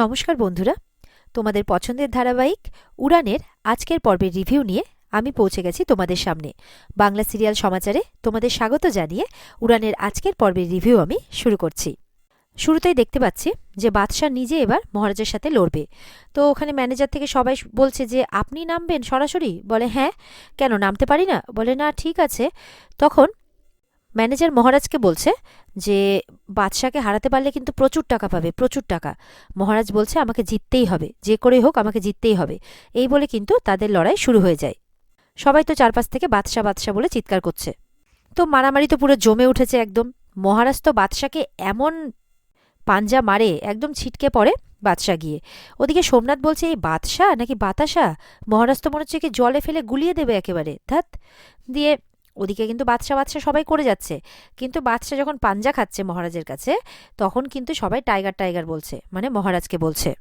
নমস্কার বন্ধুরা। তোমাদের পছন্দের ধারাবাহিক উড়ানের আজকের পর্বের রিভিউ নিয়ে আমি পৌঁছে গেছি তোমাদের সামনে। বাংলা সিরিয়াল সমাচারে তোমাদের স্বাগত জানিয়ে উড়ানের আজকের পর্বের রিভিউ আমি শুরু করছি। শুরুতেই দেখতে পাচ্ছি যে বাদশাহ নিজে এবার মহারাজের সাথে লড়বে। তো ওখানে ম্যানেজার থেকে সবাই বলছে যে, আপনি নামবেন সরাসরি? বলে হ্যাঁ। কেন, নামতে পারি না? বলে, না, ঠিক আছে। তখন ম্যানেজার মহারাজকে বলছে যে, বাদশাকে হারাতে পারলে কিন্তু প্রচুর টাকা পাবে, প্রচুর টাকা। মহারাজ বলছে, আমাকে জিততেই হবে। যে করে হোক, আমাকে জিততেই হবে। এই বলে কিন্তু তাদের লড়াই শুরু হয়ে যায়। সবাই তো চারপাশ থেকে বাদশা বাদশা বলে চিৎকার করছে। তো মারামারি তো পুরো জমে উঠেছে একদম। মহারাজ তো বাদশাকে এমন পাঞ্জা মারে, একদম ছিটকে পড়ে বাদশা গিয়ে। ওদিকে সোমনাথ বলছে, এই বাদশা, নাকি বাতাসা? মহারাজ তো মনে হচ্ছে কি জলে ফেলে গুলিয়ে দেবে একেবারে। ধাত দিয়ে ওদিকে কিন্তু বাদশা বাদশা সবাই করে যাচ্ছে। কিন্তু বাদশা যখন পাঞ্জা খাচ্ছে মহারাজের কাছে, তখন কিন্তু সবাই টাইগার টাইগার বলছে মানে মহারাজকে বলছে।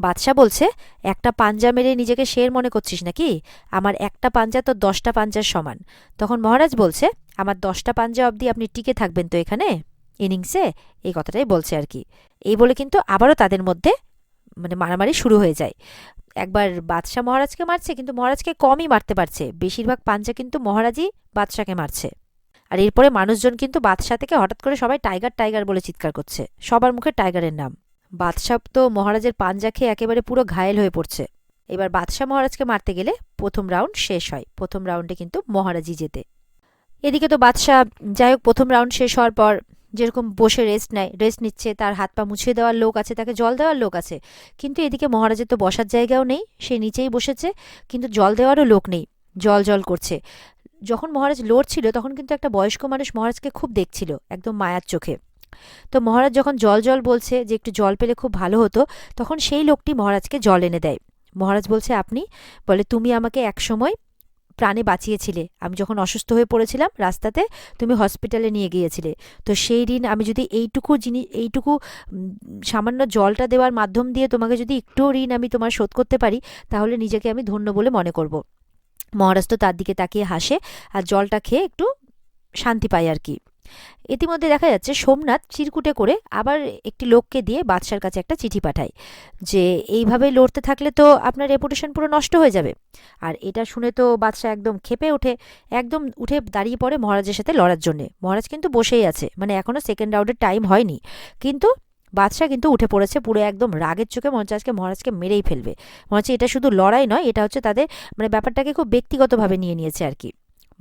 বাদশা বলছে, একটা পাঞ্জা মেরে নিজেকে শের মনে করছিস নাকি? আমার একটা পাঞ্জা তো দশটা পাঞ্জার সমান। তখন মহারাজ বলছে, আমার দশটা পাঞ্জা অবধি আপনি টিকে থাকবেন তো এখানে? ইনিংসে? এই কথাটাই বলছে আর কি। এই বলে কিন্তু আবারও তাদের মধ্যে মানে মারামারি শুরু হয়ে যায়। একবার বাদশাহ মহারাজকে মারছে, কিন্তু মহারাজকে কমই মারতে পারছে। বেশিরভাগ পাঞ্জা কিন্তু মহারাজই বাদশাকে মারছে। আর এরপরে মানুষজন কিন্তু বাদশাহ থেকে হঠাৎ করে সবাই টাইগার টাইগার বলে চিৎকার করছে। সবার মুখে টাইগারের নাম। বাদশাহ তো মহারাজের পাঞ্জা খেয়ে একেবারে পুরো ঘায়েল হয়ে পড়ছে। এবার বাদশাহ মহারাজকে মারতে গেলে প্রথম রাউন্ড শেষ হয়। প্রথম রাউন্ডে কিন্তু মহারাজই যেতে এদিকে তো বাদশাহ, যাই হোক, প্রথম রাউন্ড শেষ হওয়ার পর যেরকম বসে রেস্ট নেয় রেস্ট নিচ্ছে, তার হাত পা মুছিয়ে দেওয়ার লোক আছে, তাকে জল দেওয়ার লোক আছে। কিন্তু এদিকে মহারাজের তো বসার জায়গাও নেই, সে নিচেই বসেছে, কিন্তু জল দেওয়ারও লোক নেই, জল জল করছে। যখন মহারাজ লড়ছিল, তখন কিন্তু একটা বয়স্ক মানুষ মহারাজকে খুব দেখছিল, একদম মায়ার চোখে। তো মহারাজ যখন জল জল বলছে যে একটু জল পেলে খুব ভালো হতো, তখন সেই লোকটি মহারাজকে জল এনে দেয়। মহারাজ বলছে, আপনি? বলে, তুমি আমাকে এক সময় প্রাণে বাঁচিয়েছিলে। আমি যখন অসুস্থ হয়ে পড়েছিলাম রাস্তাতে, তুমি হসপিটালে নিয়ে গিয়েছিলে। তো সেই ঋণ আমি যদি এইটুকু জিনিস এইটুকু সামান্য জলটা দেওয়ার মাধ্যম দিয়ে তোমাকে যদি একটু ঋণ আমি তোমার শোধ করতে পারি, তাহলে নিজেকে আমি ধন্য বলে মনে করব। মহারাজ তো তার দিকে তাকিয়ে হাসে আর জলটা খেয়ে একটু শান্তি পায় আর কি। ইতিমধ্যে দেখা যাচ্ছে সোমনাথ চিরকুটে করে আবার একটি লোককে দিয়ে বাদশার কাছে একটা চিঠি পাঠায় যে এইভাবে লড়তে থাকলে তো আপনার রেপুটেশন পুরো নষ্ট হয়ে যাবে। আর এটা শুনে তো বাদশাহ একদম খেপে ওঠে, একদম উঠে দাঁড়িয়ে পড়ে মহারাজের সাথে লড়ার জন্যে। মহারাজ কিন্তু বসেই আছে মানে এখনও সেকেন্ড রাউন্ডের টাইম হয়নি। কিন্তু বাদশাহ কিন্তু উঠে পড়েছে পুরো একদম রাগের চোখে হচ্ছে আজকে মহারাজকে মেরেই ফেলবে। মনে হচ্ছে এটা শুধু লড়াই নয়, এটা হচ্ছে তাদের মানে ব্যাপারটাকে খুব ব্যক্তিগতভাবে নিয়ে নিয়েছে আর কি।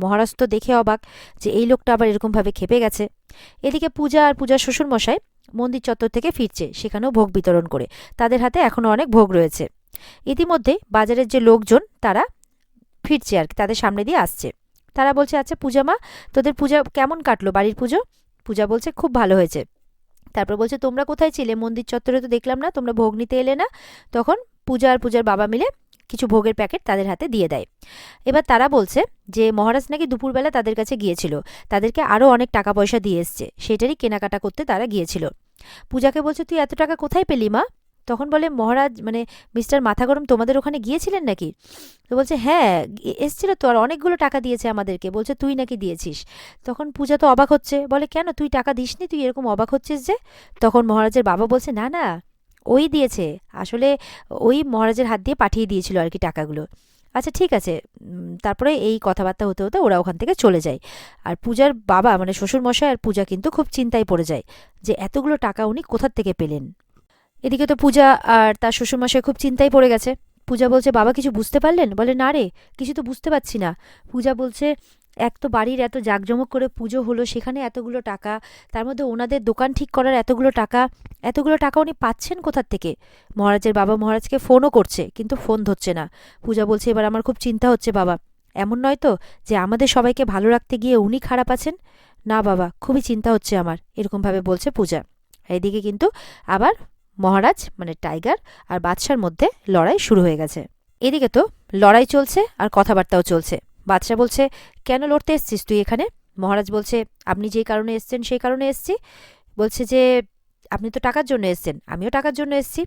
মহারাজ তো দেখে অবাক যে এই লোকটা আবার এরকমভাবে খেপে গেছে। এদিকে পূজা আর পূজার শ্বশুরমশাই মন্দির চত্বর থেকে ফিরছে, সেখানেও ভোগ বিতরণ করে। তাদের হাতে এখনও অনেক ভোগ রয়েছে। ইতিমধ্যে বাজারের যে লোকজন, তারা ফিরছে আর তাদের সামনে দিয়ে আসছে। তারা বলছে আচ্ছা পূজা মা, তোদের পূজা কেমন কাটলো বাড়ির পুজো? পূজা বলছে, খুব ভালো হয়েছে। তারপর বলছে, তোমরা কোথায় ছিলে? মন্দির চত্বরে তো দেখলাম না, তোমরা ভোগ নিতে এলে না? তখন পূজা আর পূজার বাবা মিলে কিছু ভোগের প্যাকেট তাদের হাতে দিয়ে দেয়। এবার তারা বলছে যে, মহারাজ নাকি দুপুরবেলা তাদের কাছে গিয়েছিল। তাদেরকে আরও অনেক টাকা পয়সা দিয়ে এসছে। সেটারই কেনাকাটা করতে তারা গিয়েছিল। পূজাকে বলছে, তুই এত টাকা কোথায় পেলি, মা? তখন বলে, মহারাজ মানে মিস্টার মাথা গরম তোমাদের ওখানে গিয়েছিলেন নাকি? তো বলছে হ্যাঁ এসছিল তো আর অনেকগুলো টাকা দিয়েছে আমাদেরকে। বলছে, তুই নাকি দিয়েছিস? তখন পূজা তো অবাক হচ্ছে। বলে, কেন? তুই টাকা দিসনি? তুই এরকম অবাক হচ্ছিস যে? তখন মহারাজের বাবা বলছে, না না ওই দিয়েছে। আসলে ওই মহারাজের হাত দিয়ে পাঠিয়ে দিয়েছিল আর কি টাকাগুলো। আচ্ছা ঠিক আছে। তারপরে এই কথাবার্তা হতে হতে ওরা ওখান থেকে চলে যায়। আর পূজার বাবা মানে শ্বশুরমশাই আর পূজা কিন্তু খুব চিন্তায় পড়ে যায় যে এতগুলো টাকা উনি কোথার থেকে পেলেন? এদিকে তো পূজা আর তার শ্বশুরমশাই খুব চিন্তায় পড়ে গেছে। পূজা বলছে, বাবা কিছু বুঝতে পারলেন? বলে, না রে, কিছু তো বুঝতে পারছি না। পূজা বলছে, এক তো বাড়ির এত জাঁকজমক করে পুজো হলো, সেখানে এতগুলো টাকা, তার মধ্যে ওনাদের দোকান ঠিক করার এতগুলো টাকা এতগুলো টাকা উনি পাচ্ছেন কোথার থেকে? মহারাজের বাবা মহারাজকে ফোনও করছে, কিন্তু ফোন ধরছে না। পূজা বলছে, এবার আমার খুব চিন্তা হচ্ছে বাবা। এমন নয় তো যে আমাদের সবাইকে ভালো রাখতে গিয়ে উনি খারাপ আছেন? না বাবা, খুবই চিন্তা হচ্ছে আমার, এরকমভাবে বলছে পূজা। এদিকে কিন্তু আবার মহারাজ মানে টাইগার আর বাদশার মধ্যে লড়াই শুরু হয়ে গেছে। এদিকে তো লড়াই চলছে আর কথাবার্তাও চলছে। বাদশাহ বলছে, কেন লড়তে এসছিস তুই এখানে? মহারাজ বলছে, আপনি যেই কারণে এসছেন সেই কারণে এসছি। বলছে যে, আপনি তো টাকার জন্য এসছেন, আমিও টাকার জন্য এসছি।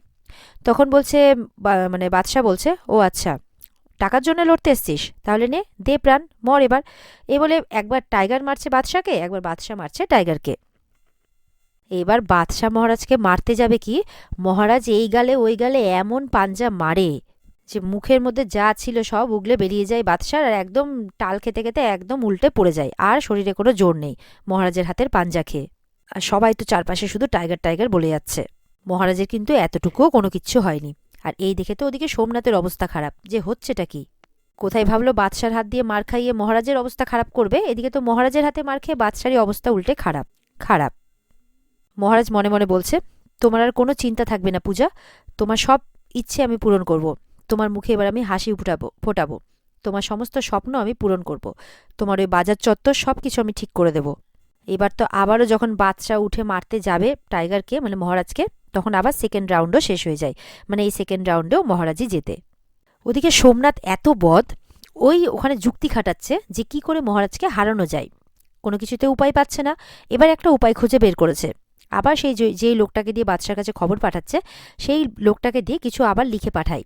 তখন বলছে মানে বাদশাহ বলছে, ও আচ্ছা টাকার জন্য লড়তে এসছিস? তাহলে নে, দে প্রাণ, মর এবার। এ বলে, একবার টাইগার মারছে বাদশাকে, একবার বাদশাহ মারছে টাইগারকে। এবার বাদশাহ মহারাজকে মারতে যাবে কি? মহারাজ এই গালে ওই গালে এমন পাঞ্জা মারে যে মুখের মধ্যে যা ছিল সব উগলে বেরিয়ে যায় বাদশার আর একদম টাল খেতে খেতে একদম উল্টে পড়ে যায়। আর শরীরে কোনো জোর নেই। মহারাজের হাতের পাঞ্জা খেয়ে। আর সবাই তো চারপাশে শুধু টাইগার টাইগার বলে যাচ্ছে। মহারাজের কিন্তু এতটুকুও কোনো কিচ্ছু হয়নি। আর এই দেখে তো ওদিকে সোমনাথের অবস্থা খারাপ। যে হচ্ছেটা কি? কোথায় ভাবলো বাদশার হাত দিয়ে মার খাইয়ে মহারাজের অবস্থা খারাপ করবে? এদিকে তো মহারাজের হাতে মার খেয়ে বাদশারই অবস্থা উল্টে খারাপ। খারাপ। মহারাজ মনে মনে বলছে, তোমার আর কোনো চিন্তা থাকবে না পূজা, তোমার সব ইচ্ছে আমি পূরণ করব। তোমার মুখে এবার আমি হাসি ফুটাবো, ফোটাবো। তোমার সমস্ত স্বপ্ন আমি পূরণ করব। তোমার ওই বাজার চত্বর সব কিছু আমি ঠিক করে দেব। এবার তো আবারও যখন বাদশা উঠে মারতে যাবে টাইগারকে মানে মহারাজকে, তখন আবার সেকেন্ড রাউন্ডও শেষ হয়ে যায়। মানে এই সেকেন্ড রাউন্ডেও মহারাজই যেতে ওদিকে সোমনাথ এত বদ ওই ওখানে যুক্তি খাটাচ্ছে যে কি করে মহারাজকে হারানো যায়। কোনো কিছুতে উপায় পাচ্ছে না। এবার একটা উপায় খুঁজে বের করেছে। আবার সেই যে- যেই লোকটাকে দিয়ে বাদশার কাছে খবর পাঠাচ্ছে, সেই লোকটাকে দিয়ে কিছু আবার লিখে পাঠায়।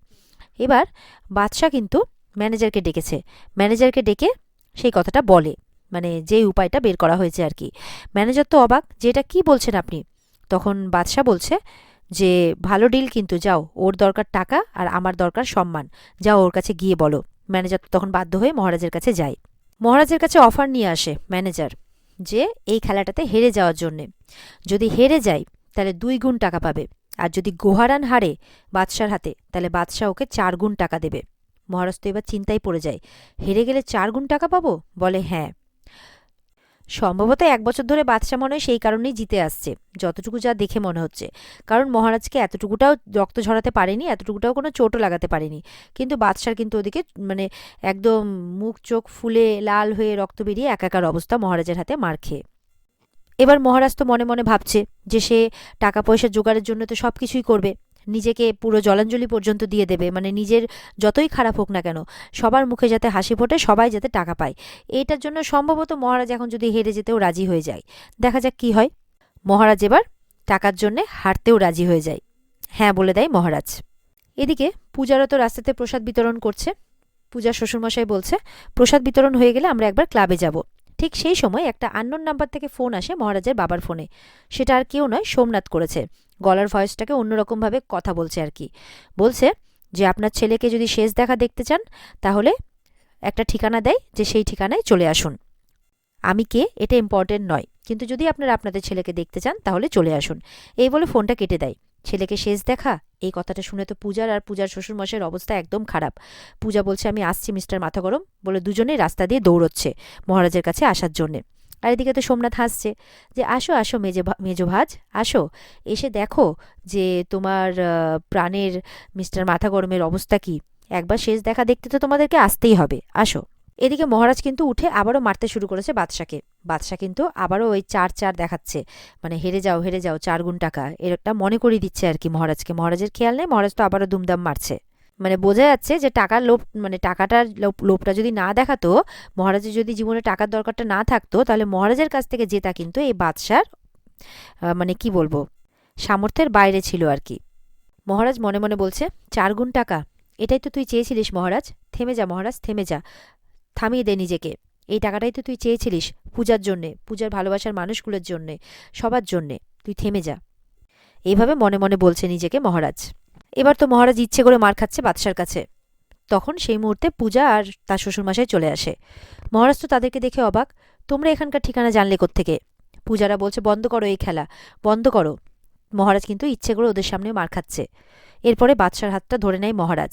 এবার বাদশাহ কিন্তু ম্যানেজারকে ডেকেছে। ম্যানেজারকে ডেকে সেই কথাটা বলে মানে যেই উপায়টা বের করা হয়েছে আর কি। ম্যানেজার তো অবাক যে এটা কী বলছেন আপনি? তখন বাদশাহ বলছে যে, ভালো ডিল কিন্তু, যাও, ওর দরকার টাকা আর আমার দরকার সম্মান। যাও ওর কাছে গিয়ে বলো। ম্যানেজার তখন বাধ্য হয়ে মহারাজের কাছে যায়। মহারাজের কাছে অফার নিয়ে আসে ম্যানেজার। যে এই খেলাটাতে হেরে যাওয়ার জন্যে। যদি হেরে যায়, তাহলে দুই গুণ টাকা পাবে। আর যদি গোহারান হারে বাদশার হাতে, তাহলে বাদশাহ ওকে চার গুণ টাকা দেবে। মহারাজ তো এবার চিন্তায় পড়ে যায়। হেরে গেলে চার গুণ টাকা পাবো? বলে হ্যাঁ। সম্ভবত এক বছর ধরে বাদশাহ মনে হয় সেই কারণেই জিতে আসছে, যতটুকু যা দেখে মনে হচ্ছে। কারণ মহারাজকে এতটুকুটাও রক্ত ঝরাতে পারেনি, এতটুকুটাও কোনো চোটও লাগাতে পারেনি। কিন্তু বাদশার কিন্তু ওদিকে মানে একদম মুখ চোখ ফুলে লাল হয়ে রক্ত বেরিয়ে একাকার অবস্থা মহারাজের হাতে মার খেয়ে। এবার মহারাজ তো মনে মনে ভাবছে যে সে টাকা পয়সা জোগাড়ের জন্য তো সব কিছুই করবে। নিজেকে পুরো জলাঞ্জলি পর্যন্ত দিয়ে দেবে। মানে নিজের যতই খারাপ হোক না কেন, সবার মুখে যাতে হাসি ফোটে, সবাই যাতে টাকা পায়। এইটার জন্য সম্ভবত মহারাজ এখন যদি হেরে যেতেও রাজি হয়ে যায়। দেখা যাক কি হয়। মহারাজ এবার টাকার জন্যে হারতেও রাজি হয়ে যায়। হ্যাঁ বলে দেয় মহারাজ। এদিকে পূজারও তো রাস্তাতে প্রসাদ বিতরণ করছে। পূজার শ্বশুরমশাই বলছে, প্রসাদ বিতরণ হয়ে গেলে আমরা একবার ক্লাবে যাব। ঠিক সেই সময় একটা আননোন নাম্বার থেকে ফোন আসে মহারাজের বাবার ফোনে সেটা আর কেউ নয়, সোমনাথ করেছে। গলার ভয়েসটাকে অন্যরকমভাবে কথা বলছে আর কি। বলছে যে, আপনার ছেলেকে যদি শেষ দেখা দেখতে চান, তাহলে একটা ঠিকানা দেয় যে, সেই ঠিকানায় চলে আসুন। আমি কে? এটা ইম্পর্টেন্ট নয়। কিন্তু যদি আপনারা আপনাদের ছেলেকে দেখতে চান, তাহলে চলে আসুন। এই বলে ফোনটা কেটে দেয়। ছেলেকে শেষ দেখা? এই কথাটা শুনে তো পূজার আর পূজার শ্বশুরমশাইয়ের অবস্থা একদম খারাপ। পূজা বলছে, আমি আসছি, মিস্টার মাথা গরম বলে দুজনেই রাস্তা দিয়ে দৌড়চ্ছে মহারাজের কাছে আসার জন্যে। আর এদিকে তো সোমনাথ হাসছে যে, আসো আসো মেজে মেজো ভাজ, আসো। এসে দেখো যে তোমার প্রাণের মিস্টার মাথা গরমের অবস্থা কি। একবার শেষ দেখা দেখতে তো তোমাদেরকে আসতেই হবে। আসো। এদিকে মহারাজ কিন্তু উঠে আবারও মারতে শুরু করেছে বাদশাকে। বাদশা কিন্তু আবারও ওই চার চার দেখাচ্ছে। মানে হেরে যাও হেরে যাও, চার গুণ টাকা। এরকটা মনে করিয়ে দিচ্ছে আর কি মহারাজকে। মহারাজের খেয়াল নেই, মহারাজ তো আবারও দুমদাম মারছে। মানে বোঝা যাচ্ছে যে টাকার লোভ মানে টাকাটার লোভ- লোভটা যদি না দেখাতো, মহারাজের যদি জীবনে টাকার দরকারটা না থাকতো, তাহলে মহারাজের কাছ থেকে জেতা কিন্তু এই বাদশার মানে কি বলব, সামর্থ্যের বাইরে ছিল আর কি। মহারাজ মনে মনে বলছে, চার গুণ টাকা, এটাই তো তুই চেয়েছিলিস মহারাজ। থেমে যা মহারাজ, থেমে যা। থামিয়ে দে নিজেকে। এই টাকাটাই তো তুই চেয়েছিলিস পূজার জন্যে, পূজার ভালোবাসার মানুষগুলোর জন্যে, সবার জন্যে। তুই থেমে যা। এইভাবে মনে মনে বলছে নিজেকে মহারাজ। এবার তো মহারাজ ইচ্ছে করে মার খাচ্ছে বাদশার কাছে। তখন সেই মুহূর্তে পূজা আর তার শ্বশুরমশাই চলে আসে। মহারাজ তো তাদেরকে দেখে অবাক। তোমরা এখানকার ঠিকানা জানলে থেকে পূজারা বলছে, বন্ধ করো এই খেলা, বন্ধ করো। মহারাজ কিন্তু ইচ্ছে করে ওদের সামনে মার খাচ্ছে। এরপরে বাদশার হাতটা ধরে নেয় মহারাজ।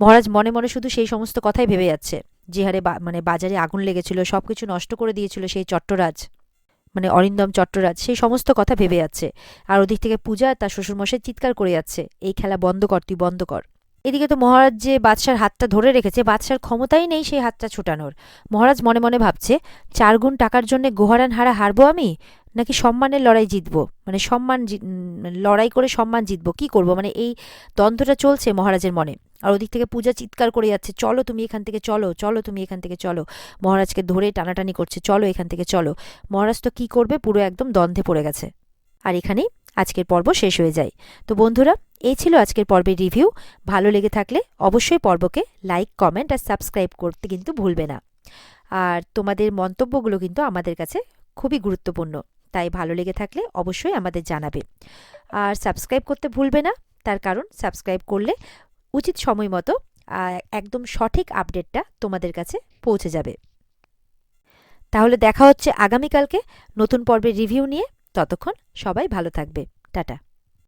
মহারাজ মনে মনে শুধু সেই সমস্ত কথাই ভেবে যাচ্ছে। যে হারে মানে বাজারে আগুন লেগেছিল সব কিছু নষ্ট করে দিয়েছিল সেই চট্টরাজ মানে অরিন্দম চট্টরাজ, সেই সমস্ত কথা ভেবে যাচ্ছে আর ওদিক থেকে পূজা তার শ্বশুরমশাই চিৎকার করে যাচ্ছে, এই খেলা বন্ধ কর, তুই বন্ধ কর। এদিকে তো মহারাজ যে বাদশার হাতটা ধরে রেখেছে, বাদশার ক্ষমতাই নেই সেই হাতটা ছুটানোর। মহারাজ মনে মনে ভাবছে, চার গুণ টাকার জন্য গোহারান হারা হারবো আমি? নাকি সম্মানের লড়াই জিতবো? মানে সম্মান লড়াই করে সম্মান জিতবো, কি করব? মানে এই দ্বন্দ্বটা চলছে মহারাজের মনে। আর ওদিক থেকে পূজা চিৎকার করে যাচ্ছে, চলো তুমি এখান থেকে চলো চলো তুমি এখান থেকে চলো। মহারাজকে ধরে টানাটানি করছে, চলো এখান থেকে চলো। মহারাজ তো কী করবে? পুরো একদম দ্বন্দ্বে পড়ে গেছে। আর এখানেই আজকের পর্ব শেষ হয়ে যায়। তো বন্ধুরা, এই ছিল আজকের পর্বের রিভিউ। ভালো লেগে থাকলে অবশ্যই পর্বকে লাইক, কমেন্ট আর সাবস্ক্রাইব করতে কিন্তু ভুলবে না। আর তোমাদের মন্তব্যগুলো কিন্তু আমাদের কাছে খুবই গুরুত্বপূর্ণ। তাই ভালো লেগে থাকলে অবশ্যই আমাদের জানাবে। আর সাবস্ক্রাইব করতে ভুলবে না, তার কারণ সাবস্ক্রাইব করলে উচিত সময় মতো একদম সঠিক আপডেটটা তোমাদের কাছে পৌঁছে যাবে। তাহলে দেখা হচ্ছে আগামীকালকে নতুন পর্বের রিভিউ নিয়ে। ততক্ষণ সবাই ভালো থাকবে। টাটা।